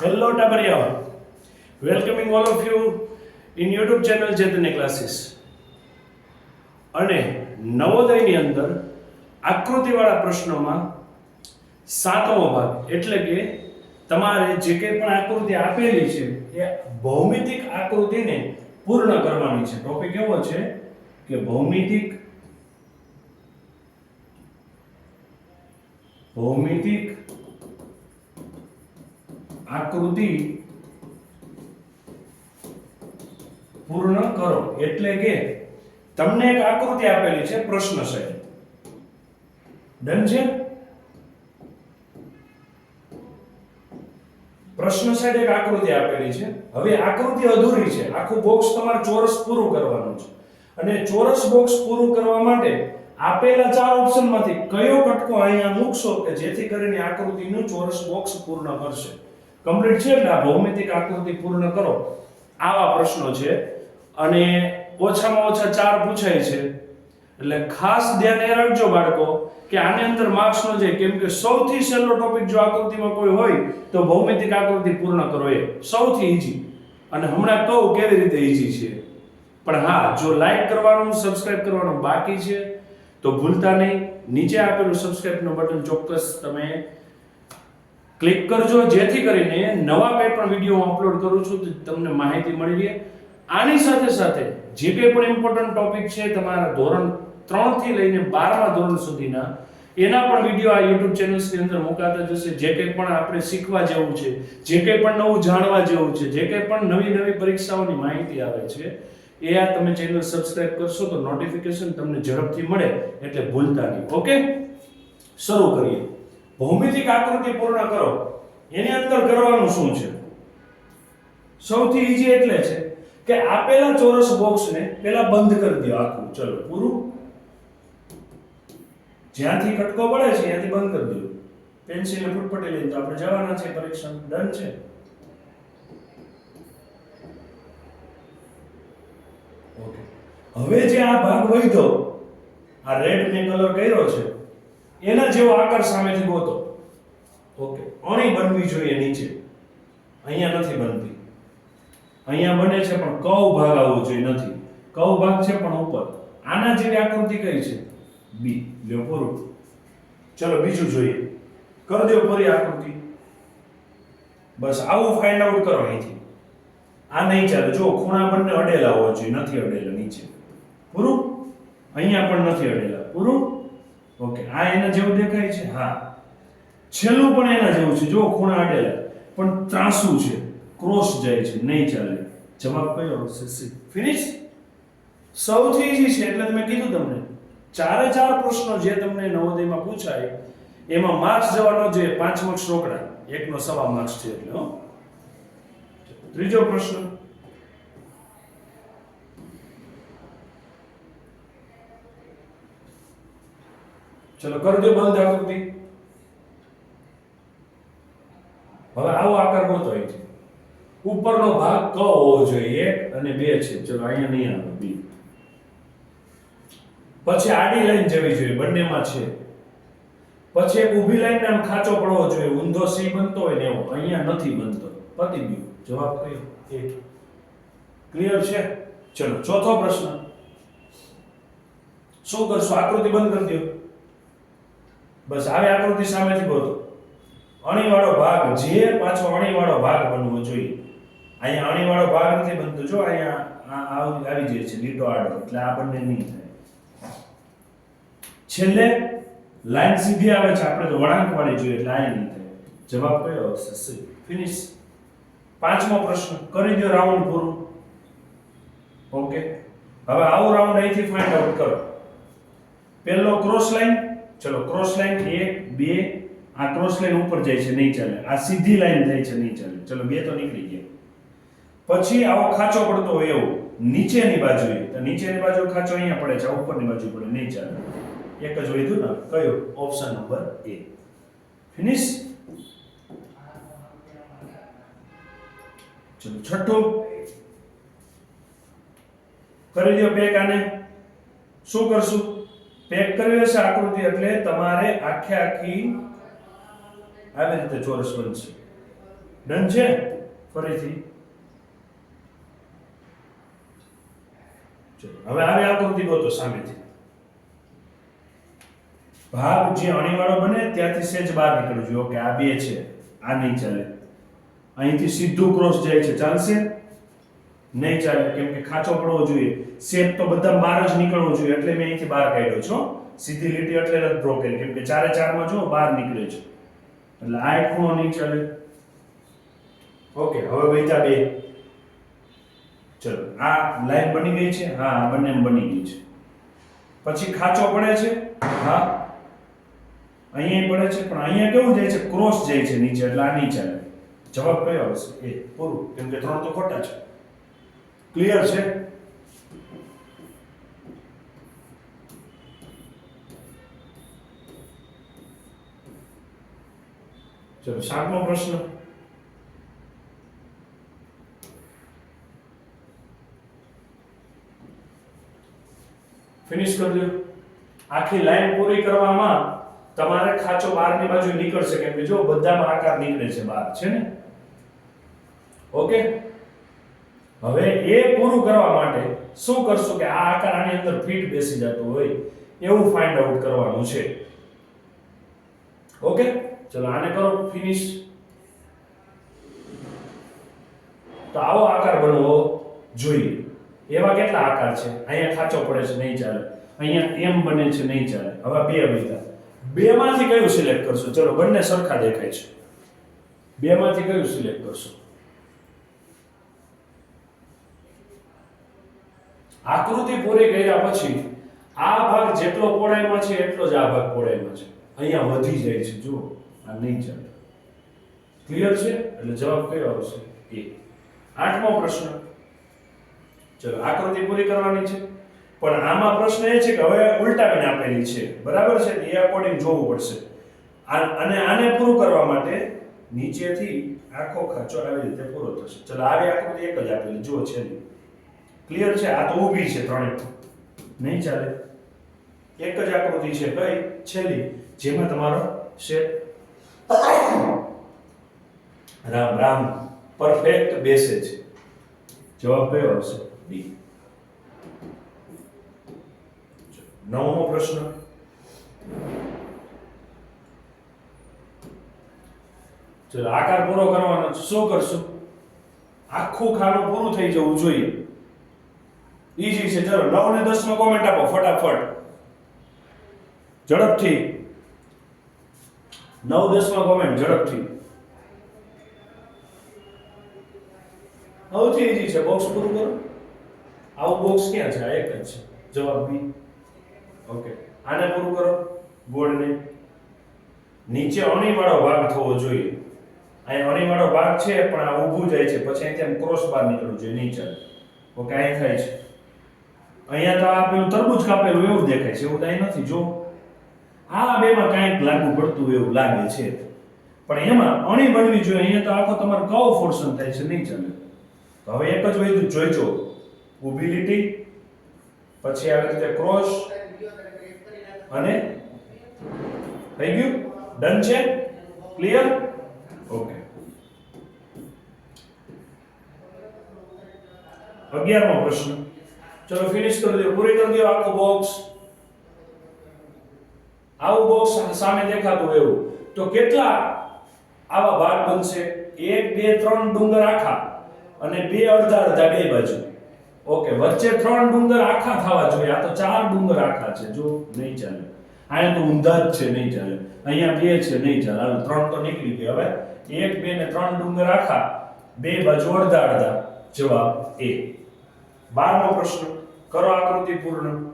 Hello Tabariya. Welcoming all of you in YouTube channel Chaitanya classes અને નવોદયની અંદર આકૃતિવાળા પ્રશ્નોમાં સાતમો ભાગ, એટલે કે તમારે જે કંઈ પણ આકૃતિ આપેલી છે, એ ભૌમિતિક આકૃતિને પૂર્ણ કરવાની છે ટોપિક એવો છે કે ભૌમિતિક ભૌમિતિક આકૃતિ પૂર્ણ કરો. એટલે કે તમને એક આકૃતિ આપેલી છે પ્રશ્ન છે. ડન છે? પ્રશ્ન સાઈડ એક આકૃતિ આપેલી છે. હવે આકૃતિ અધૂરી છે. આખું બોક્સ તમારે ચોરસ પૂરું કરવાનું છે. અને ચોરસ બોક્સ પૂરું કરવા માટે આપેલા ચાર ઓપ્શનમાંથી કયો કટકો અહીંયા મૂકશો કે જેથી કરીને આકૃતિનું ચોરસ બોક્સ પૂર્ણ કરશે? કમ્પ્લીટ છે એટલે આ ભૌમિતિક આકૃતિ પૂર્ણ કરો. આવા પ્રશ્નો છે. અને ઓછામાં ઓછા ચાર પૂછાય છે. એટલે ખાસ ધ્યાન એ રાખજો બાળકો, કે આની અંદર માર્ક્સ નો છે. કેમ કે સૌથી સહેલો ટોપિક જો આકૃતિમાં કોઈ હોય, તો ભૌમિતિક આકૃતિ પૂર્ણ કરો એ. સૌથી ઈઝી અને હમણાં કહું કેવી રીતે ઈઝી છે. પણ હા, જો લાઈક કરવાનું સબસ્ક્રાઇબ કરવાનું બાકી છે, તો ભૂલતા નહીં. નીચે આપેલું સબસ્ક્રાઇબનું બટન ચોક્કસ તમે ક્લિક કરજો. જેથી કરીને નવા કંઈ પણ વીડિયો અપલોડ કરું છું, તો તમને માહિતી મળી રહે. આની સાથે સાથે જે કંઈ પણ ઇમ્પોર્ટન્ટ ટોપિક છે, તમારા ધોરણ ત્રણથી લઈને બારમા ધોરણ સુધીના, એના પણ વીડિયો આ યુટ્યુબ ચેનલ્સની અંદર મુકાતા જશે. જે કંઈ પણ આપણે શીખવા જેવું છે, જે કંઈ પણ નવું જાણવા જેવું છે, જે કંઈ પણ નવી નવી પરીક્ષાઓની માહિતી આવે છે, એ આ તમે ચેનલ સબસ્ક્રાઇબ કરશો તો નોટિફિકેશન તમને ઝડપથી મળે. એટલે ભૂલતા નહીં. ઓકે શરૂ કરીએ. ભૌમિતિક આકૃતિ પૂર્ણ કરો. એની અંદર કરવાનું શું છે? સૌથી ઈઝી એટલે છે કે આપેલા ચોરસ બોક્સને પેલા બંધ કરી દો આખું. ચલો, પૂરું. જ્યાંથી કટકો પડે છે, ત્યાંથી બંધ કરી દો. પેન્સિલ ફૂટપટી લઈને તો આપણે જવાના છે પરીક્ષણ. ડન છે. ઓકે હવે જે આ ભાગ વધ્યો, આ રેડ મેં કલર કર્યો છે એના જેવો આકાર સામેથી ગોતો. ઓકે, અણી બનવી જોઈએ નીચે. અહીંયા નથી બનતી. અહીંયા બને છે પણ કવ ભાગ આવવો જોઈએ નથી. કવ ભાગ છે પણ ઉપર. આના જેવી આકૃતિ કઈ છે? બી. લ્યો પૂરું. ચલો, બીજું જોઈએ. કરી દો પૂરી આકૃતિ. બસ, આવું ફાઇન્ડ આઉટ કરો અહીંથી. આ નહીં ચાલે. જો ખૂણા બંને અડેલા હોવા જોઈએ. નથી અડેલા, નીચે. પૂરું? અહીંયા પણ નથી અડેલા. પૂરું? ઓકે, આ એના જેવું દેખાય છે? હા. છેલ્લું પણ એના જેવું છે. જો ખૂણા આડેલા પણ ત્રાસુ છે. ક્રોસ જાય છે. નહીં ચાલે. જવાબ કયો આવશે? સી. ફિનિશ? સૌથી ઈઝી છે. એટલે મેં કીધું તમને. ચારે ચાર પ્રશ્નો જે તમને નવોદયમાં પૂછાય, એમાં માર્ક્સ જવાનો જે પાંચ માર્ક્સ રોકડા. એકનો સવા માર્ક્સ છે એટલે ત્રીજો પ્રશ્ન. ચલો કરી દો બંધ આકૃતિ. હવે આવો આકાર ગોતો છે. ઉપરનો ભાગ ક હોવો જોઈએ એક અને બે છે. ચલો અહીંયા નહીં આવે, બી. પછી આડી લાઈન જવી જોઈએ, બંનેમાં છે. પછી એક ઊભી લાઈન આમ ખાચો પડવો જોઈએ. ઊંધો સી બનતો હોય ને એવો. અહીંયા નથી બનતો. પતી ગયું જવાબ કયો? એક. ક્લિયર છે? ચલો, ચોથો પ્રશ્ન. શું કરશો? આકૃતિ બંધ કરી દો બસ આવે આકૃતિ સામેથી ગોતો. અણીવાળો ભાગ જે પાછો અણીવાળો ભાગ બનવો જોઈએ. અહીંયા અણીવાળો ભાગ નથી બનતો. જો અહીંયા આવી આવી જાય છે, લીટો આડો. એટલે આ બંને નહીં થાય. છેલ્લે લાઈન સીધી આવે છે. આપણે તો વળાંક વાળી જોઈએ એટલે આ નહીં થાય. જવાબ કયો આવશે? સી. ફિનિશ પાંચમો પ્રશ્ન. કરી દો રાઉન્ડ પૂરું. ઓકે હવે આવો રાઉન્ડ અહીંથી ફાઇન્ડ આઉટ કરો. પહેલો ક્રોસ લાઈન ચલો ક્રોસ લાઈન એક, બે, આ ક્રોસ લાઈન ઉપર જાય છે, નહીં ચાલે. આ સીધી લાઈન થાય છે, નહીં ચાલે. ચલો, બે તો નીકળી ગયા. પછી આવો ખાચો પડતો હોય એવો. નીચેની બાજુએ. તો નીચેની બાજુ ખાચો અહીંયા પડે છે ઉપરની બાજુ પડે, નહીં ચાલે. એક જ વધ્યું ને. કયો? ઓપ્શન નંબર એ ફિનિશ ચલો, છઠ્ઠું. કરી દો બે કાને. શું કરશું? પેક કરવી હશે આકૃતિ એટલે તમારે આખે આખી આવી રીતે ચોરસ બનશે. ડન છે? ફરીથી. હવે આવી આકૃતિ ગોતો સામેથી. ભાગ જે અણીવાળો બને ત્યાંથી સેજ બહાર નીકળવું જોઈએ ઓકે આ બે છે, આ નહીં ચાલે અહીંથી સીધું ક્રોસ જાય છે. ચાલશે? નહીં ચાલે. કેમ કે ખાંચો પડવો જોઈએ. શેપ તો બધા બહાર જ નીકળવો જોઈએ. એટલે મેં અહીંથી બહાર કાઢ્યો છો સીધી લીટી એટલે નથી ડ્રો કરી કેમ કે ચારે ચારમાં જો બહાર નીકળે છે. એટલે આ એક ખૂણો નહીં ચાલે. ઓકે, હવે વૈતા બે. ચલો, આ લાઈન બની ગઈ છે? હા, આ બંને બની ગઈ છે. પછી ખાંચો પડે છે? હા. અહીંયા પડે છે, પણ અહીંયા કેવું જાય છે? ક્રોસ જાય છે નીચે, એટલે આ નહીં ચાલે. જવાબ કયો આવશે? એ, પૂરું. કેમ કે ત્રણ તો ખોટા છે ક્લિયર છે? ચલો, સાતમો પ્રશ્ન. ફિનિશ કરી દો. આખી લાઈન પૂરી કરવામાં તમારે ખાંચો બહારની બાજુ નીકળશે કેમ કે જો બધામાં આકાર નીકળે છે બહાર છે ને? ઓકે હવે એ પૂરું કરવા માટે શું કરશું કે આ આકાર આની અંદર ફિટ બેસી જતો હોય, એવું ફાઇન્ડ આઉટ કરવાનું છે. ઓકે ચલો, આને કરો ફિનિશ તો આવો આકાર બનવો જોઈએ. એવા કેટલા આકાર છે? અહીંયા ખાંચો પડે છે, નહીં ચાલે. અહીંયા એમ બને છે, નહીં ચાલે. હવે બે બીજા બે માંથી કયું સિલેક્ટ કરશો? ચલો, બંને સરખા દેખાય છે. બે માંથી કયું સિલેક્ટ કરશો? આકૃતિ પૂરી કર્યા પછી આ ભાગ જેટલો પહોળાઈમાં છે, એટલો જ આ ભાગ પહોળાઈમાં છે. અહીંયા વધી જાય છે, જુઓ, આ નહીં ચાલે. ક્લિયર છે? એટલે જવાબ કયો આવશે? એ આઠમો પ્રશ્ન. ચલો, આકૃતિ પૂરી કરવાની છે. પણ આમાં પ્રશ્ન એ છે કે હવે ઉલટાવીને આપેલી છે. બરાબર છે? એ અકોર્ડિંગ જોવું પડશે. અને આને પૂરું કરવા માટે નીચેથી આખો ખર્ચો આવી રીતે પૂરો થશે. ચલો, આવી આકૃતિ એક જ આપેલી, જુઓ છેલ્લી. ક્લિયર છે? આ તો ઊભી છે ત્રણે. નહીં ચાલે. એક જ આકૃતિ છે કઈ છેલ્લી, જેમાં તમારો શેપ રામ રામ પરફેક્ટ બેસે છે. જવાબ કયો આવશે? બી નવમો પ્રશ્ન. ચલો, આકાર પૂરો કરવાનો શું કરશું? આખું ખાનું પૂરું થઈ જવું જોઈએ. ઈઝી છે ચલો નવ ને દસમાં કોમેન્ટ આપો, ફટાફટ. ઝડપથી. નવ, દસમાં કોમેન્ટ ઝડપથી. સૌથી ઈઝી છે. બોક્સ પૂરું કરો. આવું બોક્સ ક્યાં છે? એક જ છે. જવાબ બી. ઓકે આને પૂરું કરો. ગોળને નીચે અણીવાળો ભાગ થવો જોઈએ. અહીં અણીવાળો ભાગ છે, પણ આ ઊભું જાય છે. પછી અહીંથી ક્રોસ બાર નીકળવું જોઈએ, નીચે. ઓકે અહીં થાય છે. અહીંયા તો આ પેલું તરબૂચ કાપેલું એવું દેખાય છે, એવું કાંઈ નથી. જો આ બેમાં કાંઈક લાગુ પડતું એવું લાગે છે. પણ એમાં અણી બનવી જોઈએ, અહીંયા તો આખો તમારો કવ ફોર્સન થાય છે, નહીં ચાલે. તો હવે એક જ વૈધું જોઈજો. ઊભી લીટી, પછી આવી રીતે ક્રોસ, અને થઈ ગયું? ડન છે? ક્લિયર? ઓકે. અગિયારમો પ્રશ્ન. ચલો ફિનિશ કરી દો પૂરી કરી દો આખો બોક્સ આવું બોક્સ સામે દેખાતું એવું તો કેટલા આવા ભાગ બનશે? એક, બે, ત્રણ ડુંગર આખા અને બે અડધા અડધા બે બાજુ. ઓકે, વચ્ચે ત્રણ ડુંગર આખા થવા જોઈએ. આ તો ચાર ડુંગર આખા છે, જો નહીં ચાલે. અહીંયા તો ઊંધા જ છે, નહીં ચાલે. અહીંયા બે છે, નહીં ચાલે. હવે ત્રણ તો નીકળી ગઈ હવે એક, બે ને ત્રણ ડુંગર આખા, બે બાજુ અડધા અડધા. જવાબ એ. બારમો પ્રશ્ન, કરો આકૃતિ પૂર્ણ.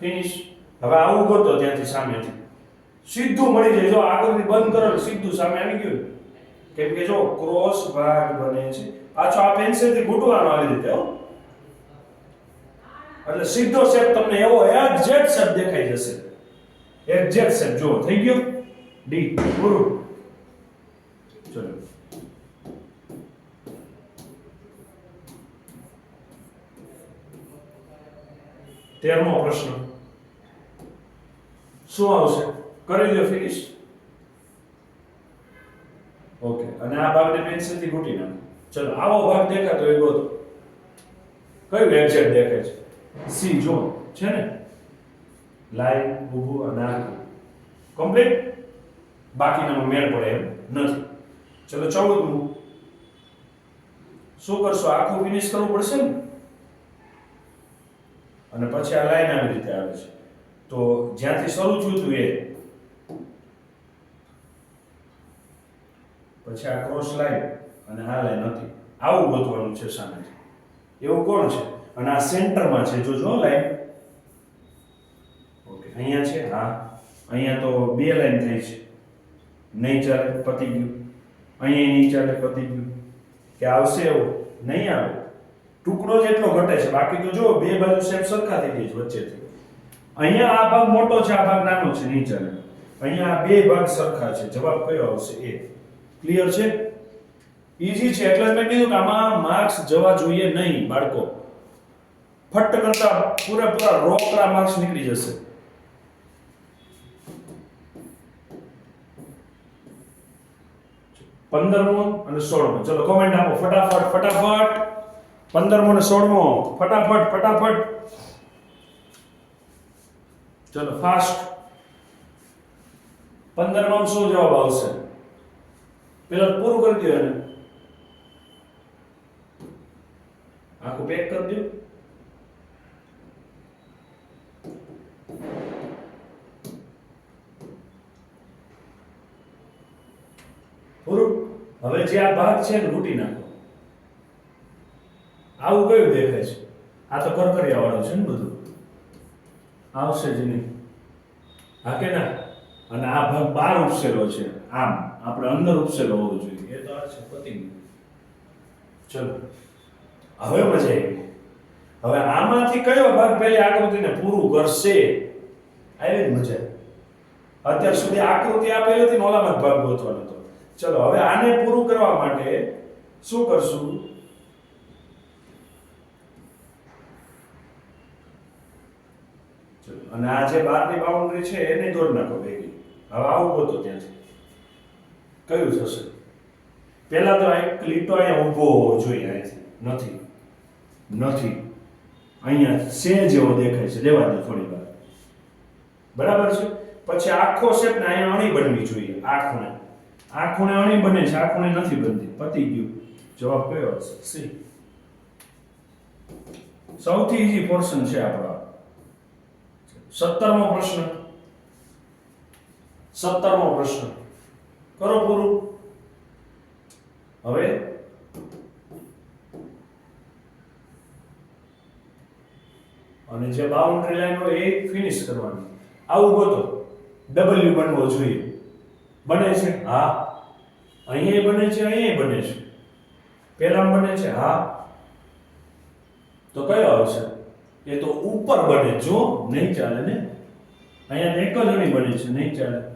ફિનિશ હવે આવું ગોતો ત્યાંથી સામેથી. સીધું મળી જાય. જો આકૃતિ બંધ કરો સીધું સામે આવી ગયું. કેમ કે જો ક્રોસ ભાગ બને છે. પાછો આ પેન્સિલથી ઘૂંટવાનો આવી રીતે, હો. એટલે સીધો શેપ તમને એવો એક્ઝેક્ટ શેપ દેખાઈ જશે. એક્ઝેક્ટ શેપ જો થઈ ગયો? ડી પૂરું. ચલો. તેરમો પ્રશ્ન. શું આવશે? કરી દો ફિનિશ ઓકે અને આ ભાગને પેન્સિલથી ઘૂટી નાખો. ચલો, આવો ભાગ દેખાતો એ ગોતો. કયું એક્ઝેક્ટ દેખાય છે? સી જો, છે ને? લાઈન ઊભું અને આખું. કમ્પ્લીટ બાકીનામાં મેળ પડે એમ નથી. ચલો, ચૌદમું. શું કરશો? આખું ફિનિશ કરવું પડશે ને? અને પછી આ લાઈન આવી રીતે આવે છે. તો જ્યાંથી શરૂ થયું હતું એ, પછી આ ક્રોસ લાઈન અને આ લાઈન હતી. આવું ગોતવાનું છે સામેથી. એવું કોણ છે? અને આ સેન્ટરમાં છે. જો જો લાઈન ઓકે, અહીંયા છે? હા. અહીંયા તો બે લાઈન થઈ છે. નહીં ચાલે, પતી ગયું. અહીંયા નહીં ચાલે પતી ગયું. કે આવશે એવું? નહીં આવે. ટુકડો જેટલો ઘટે છે. બાકી તો જો બે બાજુ શેપ સરખા થઈ ગઈ છે વચ્ચેથી. અહીંયા આ ભાગ મોટો છે, આ ભાગ નાનો છે, નીચે. અહીંયા બે ભાગ સરખા છે. જવાબ કયો આવશે? એ. ક્લિયર છે? ઈઝી છે. એટલે મેં કીધું કે આમાં માર્ક્સ જવા જોઈએ નહીં બાળકો. ફટ કરતા પૂરેપૂરા રોકડા માર્ક્સ નીકળી જશે. પંદરમો અને સોળમો. ચલો કોમેન્ટ આપો. ફટાફટ ફટાફટ. પંદરમો ને સોળમો. ફટાફટ ફટાફટ. ચલો. ફાસ્ટ પંદરમાં શું જવાબ આવશે? પેલા પૂરું કરી દો એને. આખું પેક કરી દો પૂરું. હવે જે આ ભાગ છે ને લૂંટી નાખો. આવું કયું દેખાય છે? આ તો કરકરિયા વાળું છે ને બધું. આવશે જ નહીં. હા કે ના? અને આ ભાગ બહાર ઉપસેલો છે. આમ, આપણે અંદર ઉપસેલો હોવો જોઈએ. એ તો આ છે પતિ ચલો. હવે મજા આવી. હવે આમાંથી કયો ભાગ પહેલી આકૃતિને પૂરું કરશે? આવી મજા અત્યાર સુધી આકૃતિ આપેલી હતી ઓલામાં ભાગ ગોતવાનો હતો. ચલો, હવે આને પૂરું કરવા માટે શું કરશું ચલો અને આ જે બહારની બાઉન્ડ્રી છે, એને દોડ નાખો ભેગી. હવે આવું હતો ત્યાંથી. કયું થશે? પહેલા તો આ એક લીટો અહીંયા ઊભો હોવો જોઈએ અહીંથી. નથી. નથી. અહીંયા સે જેવો દેખાય છે. લેવા દો થોડી વાર. બરાબર છે? પછી આખો શેપ ને અહીંયા અણી બનવી જોઈએ આ ખૂણે આ ખૂણે અણી બને છે આ ખૂણે નથી બનતી. પતી ગયું. જવાબ કયો? હશે સી. સૌથી ઈઝી પોર્શન છે આપણો. સત્તરમો પ્રશ્ન. સત્તરમો પ્રશ્ન. કરો પૂરું. હવે અને જે બાઉન્ડ્રી લાઈન હોય એ ફિનિશ કરવાની. આવું ગોતો ડબલ્યુ બનવો જોઈએ. બને છે? હા. અહીંયા બને છે, અહીંયા બને છે. પેલા બને છે? હા. તો કયો આવશે? એ તો ઉપર બને, જો નહીં ચાલે ને? અહીંયા એક જ અણી બને છે, નહીં ચાલે.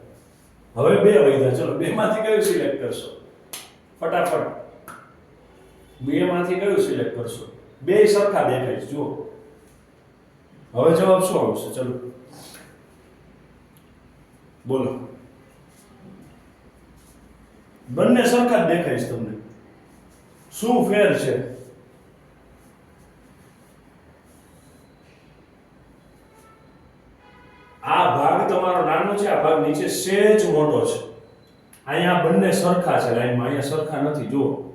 હવે બે વૈધા ચલો બે માંથી કયું સિલેક્ટ કરશો? ફટાફટ. બે માંથી કયું સિલેક્ટ કરશો? બે સરખા દેખાય છે, જુઓ. હવે જવાબ શું આવશે? ચલો. બોલો. બંને સરખા જ દેખાય છે તમને. શું ફેર છે? છે, આ ભાગ નીચે સેજ મોટો છે. અહીંયા બંને સરખા છે, લાઈનમાં અહીંયા સરખા નથી, જુઓ.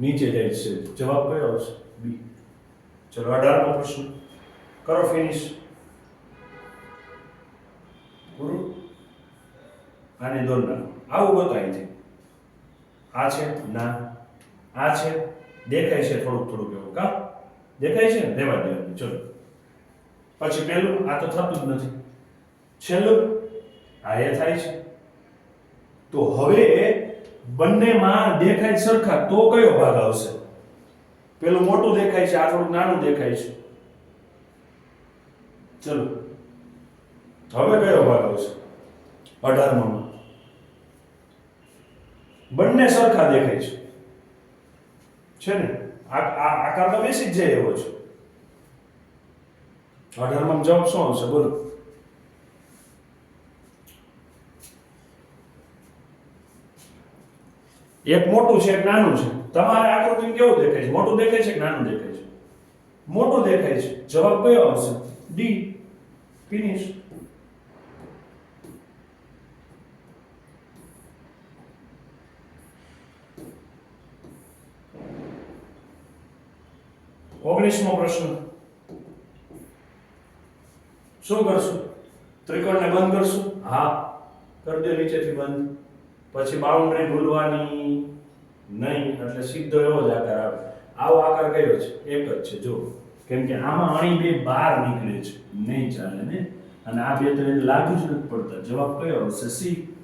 નીચે જાય છે, જવાબ કયો આવશે? બી. ચલો અઢારમો પ્રશ્ન. કરો ફિનિશ પૂરું? આને દોર નાખો. આવું બતાવી છે આ છે? ના. આ છે? દેખાય છે થોડુંક થોડુંક એવું. કા? દેખાય છે? ને રહેવા દેવાનું ચલો. પછી પેલું આ તો થતું જ નથી. છેલ્લું આ એ થાય છે. તો હવે બંનેમાં દેખાય સરખા તો કયો ભાગ આવશે? પેલું મોટું દેખાય છે, આ થોડુંક નાનું દેખાય છે. ચલો, હવે કયો ભાગ આવશે? અઢારમાં બંને સરખા દેખાય છે. છે ને? આકાર તો બેસી જ જાય એવો છે. અઢારમાં જવાબ શું આવશે? બોલો. એક મોટું છે, એક નાનું છે. તમારે આકૃતિ કેવું દેખાય છે? મોટું દેખાય છે કે નાનું દેખાય છે? મોટું દેખાય છે. જવાબ કયો આવશે? ડી ફિનિશ ઓગણીસમો પ્રશ્ન. શું કરશું? ત્રિકોણને બંધ કરશું? હા. કરી દે નીચેથી બંધ. પછી બાઉન્ડ્રી ભૂલવાની નહીં, એટલે સીધો એવો જ આકાર આવે. આવો આકાર કયો છે? એક જ છે. જો કેમ કે આમાં અણી બે બહાર નીકળે છે. નહીં ચાલે ને? અને આ બે તો એને લાગુ જ નથી પડતા. જવાબ કયો આવશે? સી.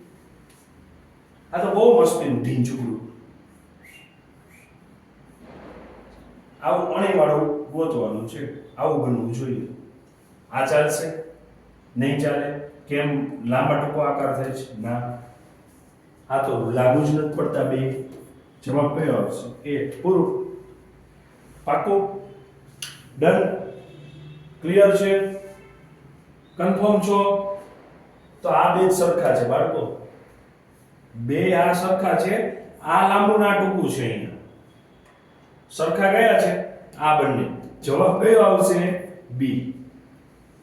આ તો બહુ મસ્તીનું ઢીંચુકડું આવું અણીવાળું ગોતવાનું છે. આવું બનવું જોઈએ. આ ચાલશે નહીં ચાલે? કેમ લાંબા ટૂંકો આકાર થાય છે? ના. આ તો લાગુ જ નથી પડતા બે. જવાબ કયો આવશે? એ, પૂરું. પાકું. ડન. ક્લિયર છે? કન્ફર્મ છો? તો આ બે સરખા છે, બાળકો. બે આ સરખા છે, આ લાંબુ ના ટૂંકું છે અહીંયા. સરખા કયા છે? આ બંને. જવાબ કયો આવશે? બી.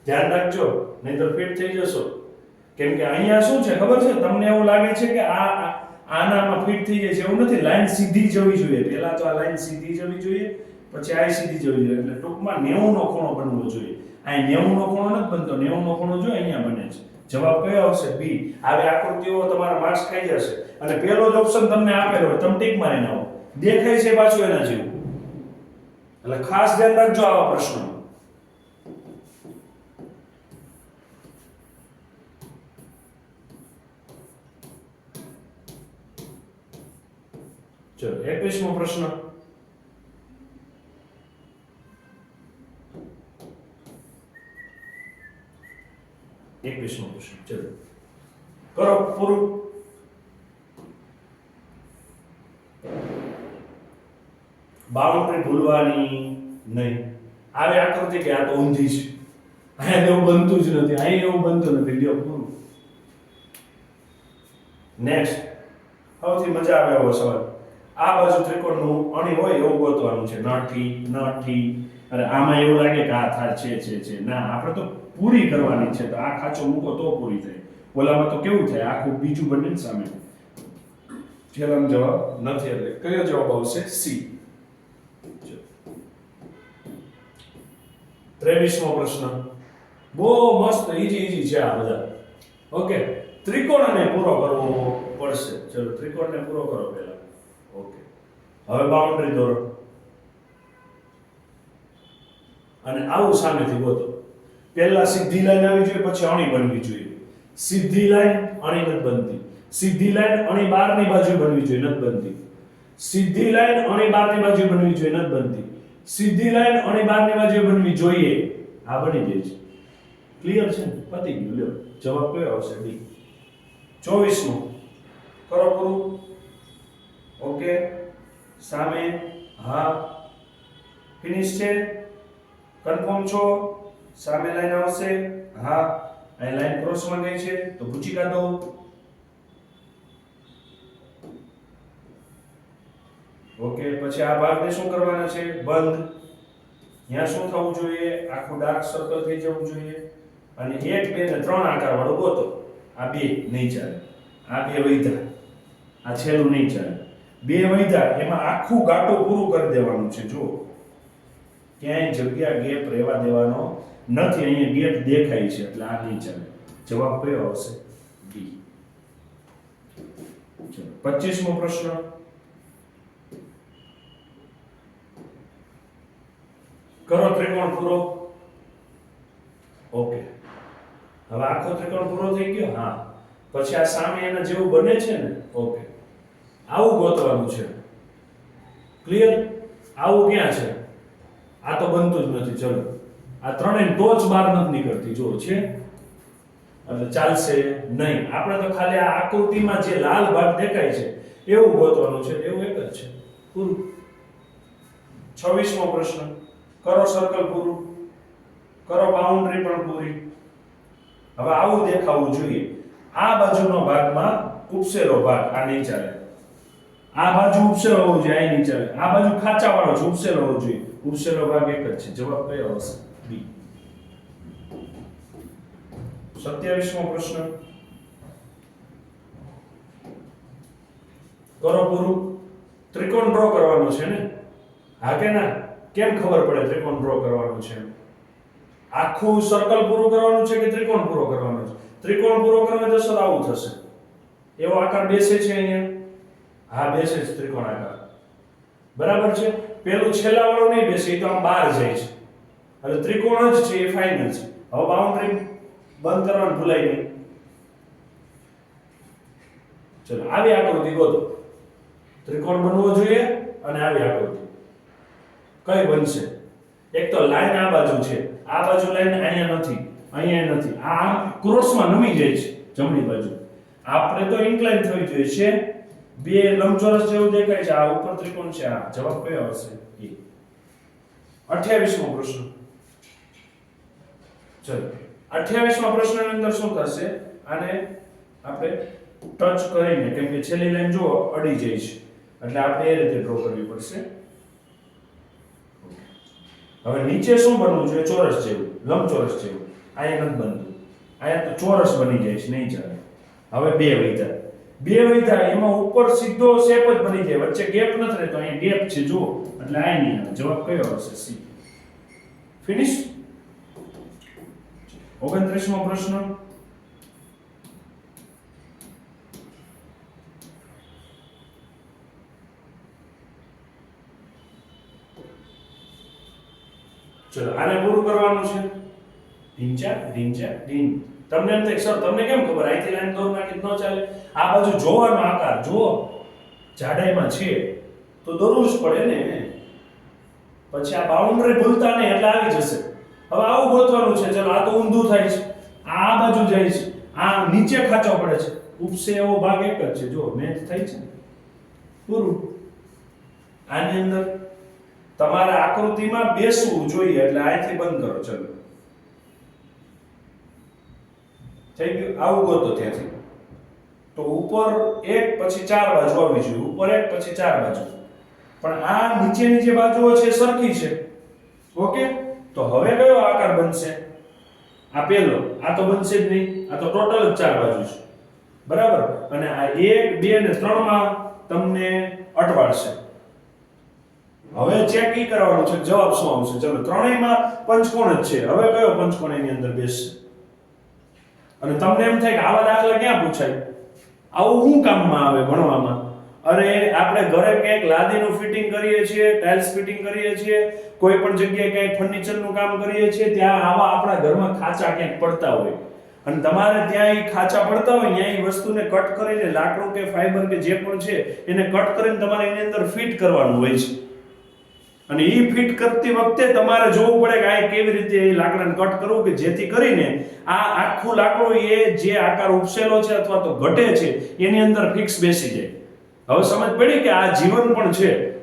ધ્યાન રાખજો, નહીંતર ફિટ થઈ જશો. કેમ કે અહીંયા શું છે, ખબર છે? તમને એવું લાગે છે કે આ આનામાં ફિટ થઈ જાય છે, એવું નથી. લાઈન સીધી જવી જોઈએ. પહેલા તો આ લાઈન સીધી જવી જોઈએ, પછી આ સીધી જવી જોઈએ. એટલે ટૂંકમાં 90 નો ખૂણો બનવો જોઈએ. અહીં 90 નો ખૂણો નથી બનતો. 90 નો ખૂણો જો અહીંયા બને છે. જવાબ કયો આવશે? બી આવી આકૃતિઓ તમારા માર્ક્સ ખાઈ જશે. અને પહેલો જ ઓપ્શન તમને આપેલો હોય, તમે ટીક મારી આવો. દેખાય છે પાછું એના જેવું. એટલે ખાસ ધ્યાન રાખજો આવા પ્રશ્નો ચલો એકવીસમો પ્રશ્ન એકવીસમો પ્રશ્ન ચલો કરો પૂરું બાઉન્ડ્રી ભૂલવાની નહીં આવે આકૃતિ કે આ તો ઊંધી છે અહીંયા એવું બનતું જ નથી અહીં એવું બનતું નથી લ્યો પૂરું નેક્સ્ટ સૌથી મજા આવે એવો સવાલ આ બાજુ ત્રિકોણનું અણી હોય એવું ગોતવાનું છે. નઠી નઠી અને આમાં એવું લાગે કે આ થા છે છે છે. ના, આપણે તો પૂરી કરવાની છે. તો આ ખાચો મૂકો તો પૂરી થાય. ઓલામાં તો કેવું થાય? આખું બીજું બને ને સામે. પેલાનો જવાબ નથી એટલે કયો જવાબ આવશે? સી ત્રેવીસમો પ્રશ્ન. બહુ મસ્ત ઈજી ઈજી છે આ બધા. ઓકે ત્રિકોણને પૂરો કરવો પડશે. ચલો, ત્રિકોણને પૂરો કરો પહેલા. હવે બાઉન્ડ્રી દોરો. અને આવું સામેથી ગોતો. પહેલા સીધી લાઈન આવી જોઈએ, પછી અણી બનવી જોઈએ. સીધી લાઈન અણી નથી બનતી. સીધી લાઈન અણી બારની બાજુ બનવી જોઈએ, નથી બનતી. સીધી લાઈન અણી બારની બાજુ બનવી જોઈએ, નથી બનતી. સીધી લાઈન અણી બારની બાજુ બનવી જોઈએ. આ બની જાય છે. ક્લિયર છે પતી ગયું. લ્યો, જવાબ કયો આવશે? ડી. ચોવીસમો. કરો પૂરું ઓકે. સામે હા. ફિનિશ છે. કન્ફર્મ છો. સામે લાઈન આવશે. હા. અહીં લાઈન ક્રોસમાં ગઈ છે. તો પૂછી કાઢો. ઓકે પછી આ ભાગને શું કરવાના છે? બંધ. ત્યાં શું થવું જોઈએ? આખું ડાર્ક સર્કલ થઈ જવું જોઈએ. અને એક, બે ને ત્રણ આકાર વાળો ગોતો આ બે નહીં ચાલે. આ બે વૈધા. આ છેલ્લું નહીં ચાલે. બે વૈધા એમાં આખું ગાટું પૂરું કરી દેવાનું છે જો ક્યાંય જગ્યા ગેપ રહેવા દેવાનો નથી, અહીંયા ગેપ દેખાય છે, એટલે આ નહીં ચાલે. જવાબ કયો આવશે? ડી પચીસમો પ્રશ્ન. કરો ત્રિકોણ પૂરો. ઓકે. હવે આખો ત્રિકોણ પૂરો થઈ ગયો? હા. પછી આ સામે એના જેવું બને છે ને? ઓકે. આવું ગોતવાનું છે. ક્લિયર આવું ક્યાં છે? આ તો બનતું જ નથી, ચલો. આ ત્રણેય ટોચ બહાર નથી નીકળતી જો છે? એટલે ચાલશે નહીં. આપણે તો ખાલી આ આકૃતિમાં જે લાલ ભાગ દેખાય છે, એવું ગોતવાનું છે, એવું એક જ છે. પૂરું છવ્વીસમો પ્રશ્ન. કરો સર્કલ પૂરું. કરો બાઉન્ડ્રી પણ પૂરી. હવે આવું દેખાવું જોઈએ. આ બાજુનો ભાગમાં ઉપસેલો ભાગ આ નહીં ચાલે. આ બાજુ ઉપસેલો હોવો જોઈએ અહીં નીચે. આ બાજુ ખાચા વાળો છે, ઉપસેલો હોવો જોઈએ. ઉપસેલો ભાગ એક જ છે. જવાબ કયો હશે બી. સત્યાવીસમો પ્રશ્ન. કરો પૂરું. ત્રિકોણ ડ્રો કરવાનો છે, ને? હા કે ના? કેમ ખબર પડે ત્રિકોણ ડ્રો કરવાનો છે? આખું સર્કલ પૂરું કરવાનું છે કે ત્રિકોણ પૂરો કરવાનો છે? ત્રિકોણ પૂરો કરવા જશો તો આવું થશે. એવો આકાર બેસે છે અહીંયા. હા, બેસે છે ત્રિકોણ આકાર બરાબર છે? પેલું છેલ્લા વાળું નહીં બેસે એ તો આમ બહાર જાય છે. એટલે ત્રિકોણ જ છે, એ ફાઇનલ છે. હવે બાઉન્ડ્રી બંધ કરવાનું ભૂલાય નહીં. ચલો, આવી આકૃતિ ગોતો ત્રિકોણ બનવો જોઈએ અને આવી આકૃતિ કઈ બનશે? એક તો લાઈન આ બાજુ છે. આ બાજુ લાઈન અહીંયા નથી અહીંયા નથી. આ ક્રોસમાં નમી જાય છે, જમણી બાજુ. આપણે તો ઇન્ક્લાઇન થવી જોઈએ. છે? બે લંબચોરસ જેવું દેખાય છે. આ ઉપર ત્રિકોણ છે. આ જવાબ કયો આવશે એ. 28મો પ્રશ્ન. ચલો. 28મા પ્રશ્નની અંદર શું થશે? આને આપણે ટચ કરીને, કેમ કે છેલ્લી લાઈન જુઓ, અડી જાય છે. એટલે આપણે એ રીતે ડ્રો કરવી પડશે. હવે નીચે શું બનવું જોઈએ? ચોરસ જેવું, લંબચોરસ જેવું. અહીંયા નથી બનતું. અહીંયા તો ચોરસ બની જાય છે, નહીં ચાલે. હવે બે વૈધા. બે વધ્યા એમાં ઉપર સીધો શેપ જ બની જાય. વચ્ચે ગેપ નથી રહેતો, અહીંયા ગેપ છે, જુઓ. એટલે આ નહીં આવે જવાબ કયો આવશે? સી ફિનિશ ઓગણત્રીસમો પ્રશ્ન. ચલો, આને પૂરું કરવાનું છે. ઢીંચા ઢીંચા, ઢીંચ. તમને એમ થાય સર, તમને કેમ ખબર? અહીંથી લાઈન દોર નાખી ન ચાલે. આ બાજુ જોવાનો આકાર, જુઓ, જાડાઈમાં છે, તો દોરવું જ પડે ને. પછી આ બાઉન્ડ્રી ભૂલતા નહીં, એટલે આવી જશે. હવે આવું ગોતવાનું છે, ચલો, આ તો ઊંધું થાય છે. આ બાજુ જાય છે. આ નીચે ખાચો પડે છે. ઉપસે એવો ભાગ એક જ છે. જો મેચ થાય છે. પૂરું. આની અંદર તમારે આકૃતિમાં બેસવું જોઈએ, એટલે અહીંથી બંધ કરો, ચલો. થઈ ગયું. આવું ગોતો ત્યાંથી. તો ઉપર એક પછી ચાર બાજુ આવી જોઈએ ઉપર એક પછી ચાર બાજુ. પણ આ નીચેની જે બાજુઓ છે એ સરખી છે. ઓકે? તો હવે કયો આકાર બનશે? આ પેલો આ તો બનશે જ નહીં. આ તો ટોટલ ચાર બાજુ છે. બરાબર? અને આ એક, બે ને ત્રણમાં તમને અટવાડશે. હવે ચેક ઈ કરવાનું છે જવાબ શું આવશે? ચલો, ત્રણેયમાં પંચકોણ જ છે. હવે કયો પંચકોણ એની અંદર બેસશે? અને તમને એમ થાય કે આવા દાખલા ક્યાં પૂછાય? આવું શું કામમાં આવે ભણવામાં? અરે, આપણે ઘરે ક્યાંક લાદીનું ફિટિંગ કરીએ છીએ ટાઇલ્સ ફિટિંગ કરીએ છીએ, કોઈ પણ જગ્યાએ ક્યાંક ફર્નિચરનું કામ કરીએ છીએ, ત્યાં આવા આપણા ઘરમાં ખાંચા ક્યાંક પડતા હોય. અને તમારે ત્યાં એ ખાંચા પડતા હોય, ત્યાં એ વસ્તુને કટ કરીને લાકડું કે ફાઈબર કે જે પણ છે, એને કટ કરીને તમારે એની અંદર ફિટ કરવાનું હોય છે. અને એ ફિટ કરતી વખતે તમારે જોવું પડે કે આ કેવી રીતે એ લાકડાને કટ કરવું કે જેથી કરીને આ આખું લાકડું એ જે આકાર ઉપસેલો છે અથવા તો ઘટે છે, એની અંદર ફિક્સ બેસી જાય. હવે સમજ પડી કે આ જીવન પણ છે.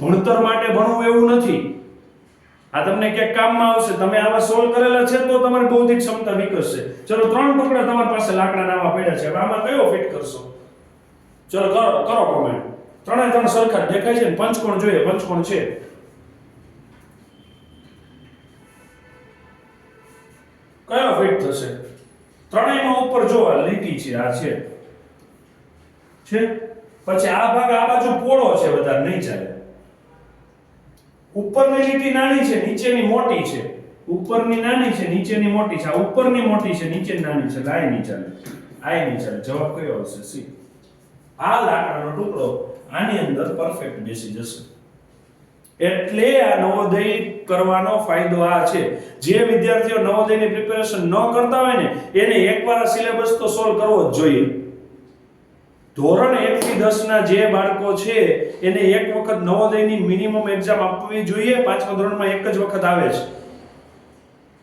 ભણતર માટે ભણવું એવું નથી. આ તમને ક્યાંક કામમાં આવશે. તમે આવા સોલ્વ કરેલા છે તો તમારી બૌદ્ધિક ક્ષમતા વિકસશે. ચલો, ત્રણ ટુકડા તમારી પાસે લાકડાના આવા પડ્યા છે. આમાં કયો ફિટ કરશો? ચલો, કરો કરો કોમેન્ટ ત્રણે ત્રણ સરખા દેખાય છે ને? પંચકોણ જોઈએ, પંચકોણ છે. કયો ફિટ થશે? ત્રણેયમાં ઉપર જો આ લીટી છે, આ છે. છે? પછી આ ભાગ આ બાજુ પોળો છે, વધારે નહીં ચાલે. ઉપરની લીટી નાની છે, નીચેની મોટી છે. ઉપરની નાની છે, નીચેની મોટી છે. આ ઉપરની મોટી છે, નીચેની નાની છે લાય નહીં ચાલે. આય નહીં ચાલે. જવાબ કયો હશે સી. આ લાકડાનો ટુકડો આની અંદર પરફેક્ટ બેસી જશે. એટલે આ નવોદય કરવાનો ફાયદો આ છે. જે વિદ્યાર્થીઓ નવોદયની પ્રિપેરેશન ન કરતા હોય ને, એને એકવાર સિલેબસ તો સોલ્વ કરવો જ જોઈએ. ધોરણ એક થી દસ ના જે બાળકો છે, એને એક વખત નવોદયની મિનિમમ એક્ઝામ આપવી જોઈએ. પાંચમા ધોરણમાં એક જ વખત આવે છે.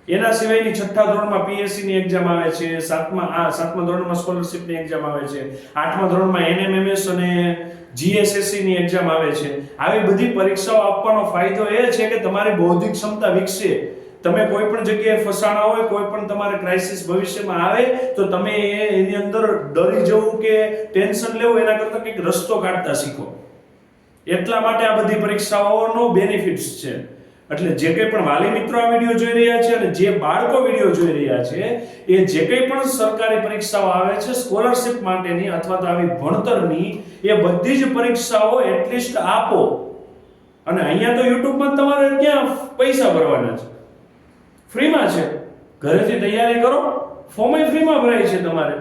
એના સિવાયની છઠ્ઠા ધોરણમાં પીએસસી ની એક્ઝામ આવે છે, સાતમા આ સાતમા ધોરણમાં સ્કોલરશિપની એક્ઝામ આવે છે, આઠમા ધોરણમાં એનએમએમએસ અને જીએસએસસી ની એક્ઝામ આવે છે. આવી બધી પરીક્ષાઓ આપવાનો ફાયદો એ છે કે તમારી બૌદ્ધિક ક્ષમતા વિકસે. તમે કોઈ પણ જગ્યાએ ફસાણા હોય, કોઈ પણ તમારે ક્રાઇસિસ ભવિષ્યમાં આવે, તો તમે એની અંદર ડરી જવું કે ટેન્શન લેવું, એના કરતાં કંઈક રસ્તો કાઢતા શીખો. એટલા માટે આ બધી પરીક્ષાઓનો બેનિફિટ્સ છે. એટલે જે કંઈ પણ વાલી મિત્રો આ વીડિયો જોઈ રહ્યા છે અને જે બાળકો વીડિયો જોઈ રહ્યા છે, એ જે કંઈ પણ સરકારી પરીક્ષાઓ આવે છે સ્કોલરશિપ માટેની અથવા તો આવી ભણતરની, એ બધી જ પરીક્ષાઓ એટલીસ્ટ આપો. અને અહીંયા તો યુટ્યુબમાં તમારે ક્યાં પૈસા ભરવાના છે? ફ્રીમાં છે. ઘરેથી તૈયારી કરો. ફોર્મે ફ્રીમાં ભરાય છે તમારે.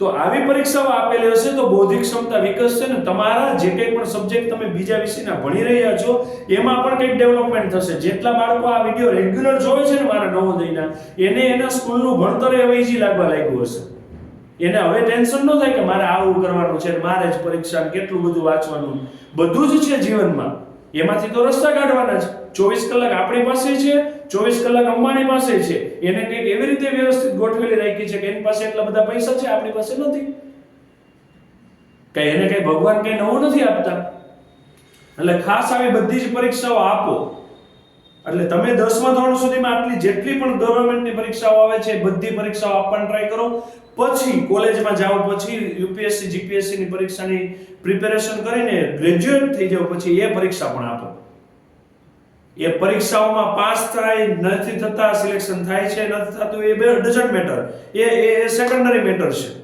તો આવી પરીક્ષાઓ આપેલી હશે તો બૌદ્ધિક ક્ષમતા વિકસશે ને તમારા જે કંઈ પણ સબ્જેક્ટ તમે બીજા વિષયના ભણી રહ્યા છો, એમાં પણ કંઈક ડેવલપમેન્ટ થશે. જેટલા બાળકો આ વીડિયો રેગ્યુલર જોવે છે ને મારા નવોદયના એને એના સ્કૂલનું ભણતર હવે લાગવા લાગ્યું હશે. એને હવે ટેન્શન ન થાય કે મારે આવું કરવાનું છે મારે જ પરીક્ષા કેટલું બધું વાંચવાનું. બધું જ છે જીવનમાં. એમાંથી તો રસ્તા કાઢવાના છે ચોવીસ કલાક આપણી પાસે છે ચોવીસ કલાક અંબાણી પાસે છે. એને કંઈક એવી રીતે વ્યવસ્થિત ગોઠવેલી રાખી છે કે એની પાસે એટલા બધા પૈસા છે, આપણી પાસે નથી. કઈ એને કઈ ભગવાન કઈ નવું નથી આપતા. એટલે ખાસ આવી બધી જ પરીક્ષાઓ આપો. એટલે તમે દસમા ધોરણ સુધીમાં આટલી જેટલી પણ ગવર્મેન્ટની પરીક્ષાઓ આવે છે બધી પરીક્ષાઓ આપવાની ટ્રાય કરો. પછી કોલેજમાં જાઓ, પછી યુપીએસસી જીપીએસસીની પરીક્ષાની પ્રિપેરેશન કરીને ગ્રેજ્યુએટ થઈ જાઓ, પછી એ પરીક્ષા પણ આપો. એ પરીક્ષાઓમાં પાસ થાય, નથી થતા સિલેક્શન થાય છે, નથી થતું, એ બે ડઝન્ટ મેટર એ એ સેકન્ડરી મેટર છે.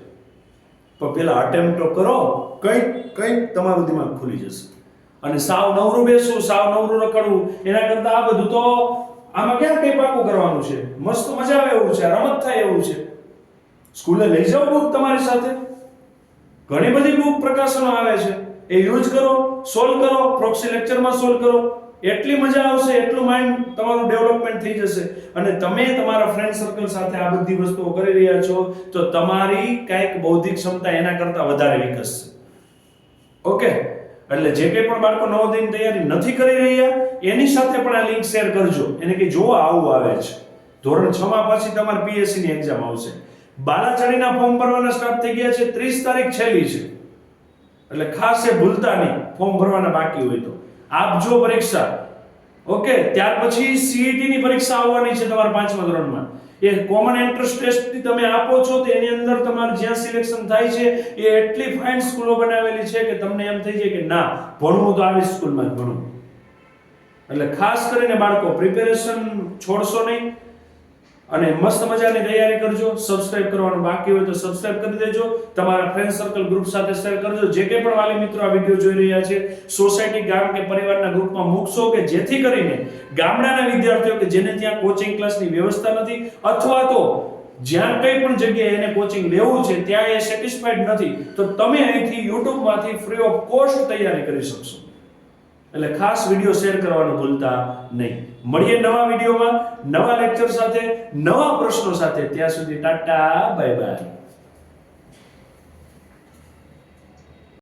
પણ પેલા અટેમ્પ્ટો કરો, કંઈક કંઈક તમારું દિમાગ ખુલી જશે. અને સાવ નવરું બેસવું, સાવ નવરું રખડવું, એના કરતા આ બધું તો આમાં ક્યાં કઈ પાકું કરવાનું છે? મસ્ત મજા આવે એવું છે, રમત થાય એવું છે. સ્કૂલે લઈ જાઓ બુક તમારી સાથે. ઘણી બધી બુક પ્રકાશનો આવે છે. એ યુઝ કરો સોલ્વ કરો પ્રોક્સી લેક્ચરમાં સોલ્વ કરો. એટલી મજા આવશે, એટલું માઇન્ડ તમારું ડેવલપમેન્ટ થઈ જશે. અને તમે તમારા ફ્રેન્ડ સર્કલ સાથે આ બધી વસ્તુઓ કરી રહ્યા છો, તો તમારી કંઈક બૌદ્ધિક ક્ષમતા એના કરતાં વધારે વિકસશે. ઓકે એટલે જે કંઈ પણ બાળકો નવોદયની તૈયારી નથી કરી રહ્યા, એની સાથે પણ આ લિંક શેર કરજો. એને કે જોવા આવું આવે છે. ધોરણ 6 માં પછી તમારે પીએસસી ની એક્ઝામ આવશે. બાલાચાડીના ફોર્મ ભરવાના સ્ટાર્ટ થઈ ગયા છે 30 તારીખ છેલ્લી છે. એટલે ખાસ એ ભૂલતા નહીં ફોર્મ ભરવાના બાકી હોય તો. આપજો પરીક્ષા, ઓકે, ત્યાર પછી સીઈટી ની પરીક્ષા આવવાની છે તમારા પાંચમા ધોરણમાં. એ કોમન એન્ટ્રન્સ ટેસ્ટ તમે આપો છો, તો એની અંદર તમારે જ્યાં સિલેક્શન થાય છે, એ એટલી ફાઇન સ્કૂલો બનાવેલી છે કે તમને એમ થઈ જાય કે ના, ભણવું તો આવી સ્કૂલમાં જ ભણવું એટલે ખાસ કરીને બાળકો પ્રિપેરેશન છોડશો નહીં. અને મસ્ત મજાની તૈયારી કરજો. સબસ્ક્રાઇબ કરવાનું બાકી હોય તો સબસ્ક્રાઇબ કરી દેજો. તમારા ફ્રેન્ડ સર્કલ ગ્રુપ સાથે શેર કરજો. જે કંઈ પણ વાલી મિત્રો આ વીડિયો જોઈ રહ્યા છે સોસાયટી ગામ કે પરિવારના ગ્રુપમાં મૂકશો કે જેથી કરીને ગામડાના વિદ્યાર્થીઓ કે જેને ત્યાં કોચિંગ ક્લાસની વ્યવસ્થા નથી, અથવા તો જ્યાં કંઈ પણ જગ્યાએ એને કોચિંગ લેવું છે, ત્યાં એ સેટિસ્ફાઈડ નથી. તો તમે અહીંથી યુટ્યુબમાંથી ફ્રી ઓફ કોસ્ટ તૈયારી કરી શકશો. એટલે ખાસ વીડિયો શેર કરવાનું ભૂલતા નહીં. મળીએ નવા વિડીયોમાં, નવા લેક્ચર સાથે, નવા પ્રશ્નો સાથે. ત્યાં સુધી ટાટા બાય બાય